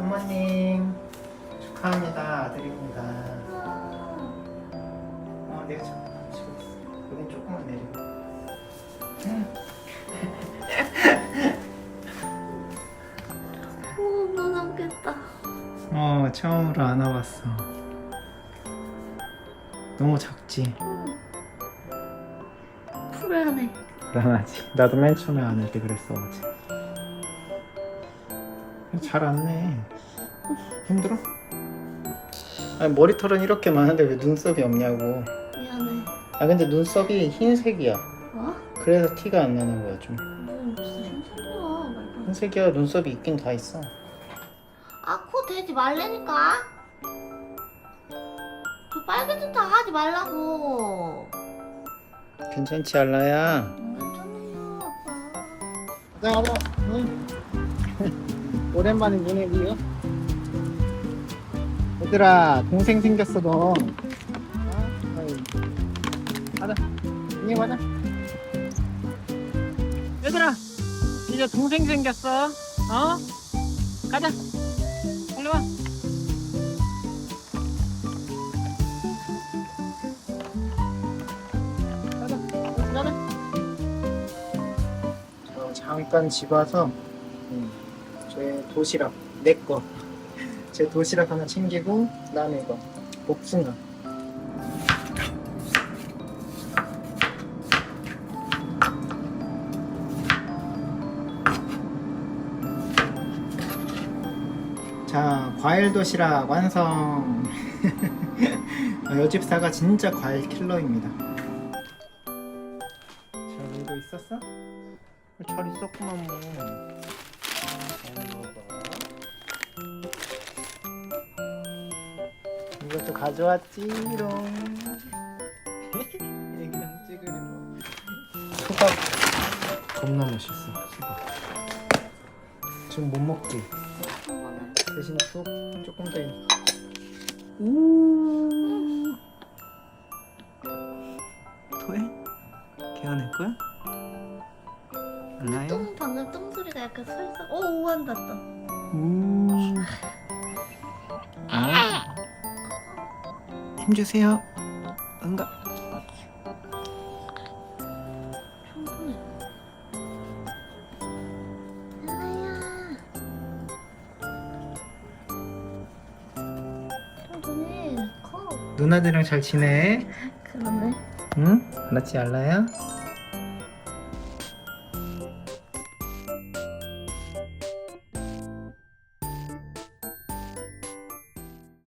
부모님 축하합니다. 아들입니다. 어 내가 잠깐 치고 있어 여긴 조금만 내리고 오, 못 남겠다. 어 처음으로 안아봤어. 너무 작지? 불안해. 불안하지. 나도 맨 처음에 안을 때 그랬어 어제 잘 안네 힘들어? 아니 머리털은 이렇게 많은데 왜 눈썹이 없냐고 미안해. 아 근데 눈썹이 흰색이야 어? 그래서 티가 안 나는 거야 좀뭐 무슨 소리야? 말도. 흰색이야 눈썹이 있긴 다 있어 아, 코 대지 말라니까. 저 빨개 짓다 하지 말라고. 괜찮지 알라야? 괜찮아요, 아빠. 자 가봐 응. 오랜만에 눈에 비요. 얘들아 동생 생겼어 너. 어? 가자. 이리 가자. 얘들아 이제 동생 생겼어. 어? 가자. 빨리 와. 가자. 같이 가자. 저 잠깐 집 와서 음, 제 도시락 내거. 제 도시락 하나 챙기고 그다음에 이거. 복숭아. 자 과일 도시락 완성. 어, 여집사가 진짜 과일 킬러입니다. 잘 놀고 있었어? 잘 있었구만 뭐 이것도 가져왔지롱 애기랑 찍으려고. 수박. 겁나 맛있어. 지금 못 먹지? 대신 쑥 조금 더 있- 우 토해? 개어낼 거야? 알나요? 똥 방금 똥 소리가 약간 살짝. 오, 오한 같다. 우 아. 힘 주세요 응가 충분해. 야야. 충분해. 커. 누나들이랑 잘 지내? 그러네. 응? 알았지 알라야?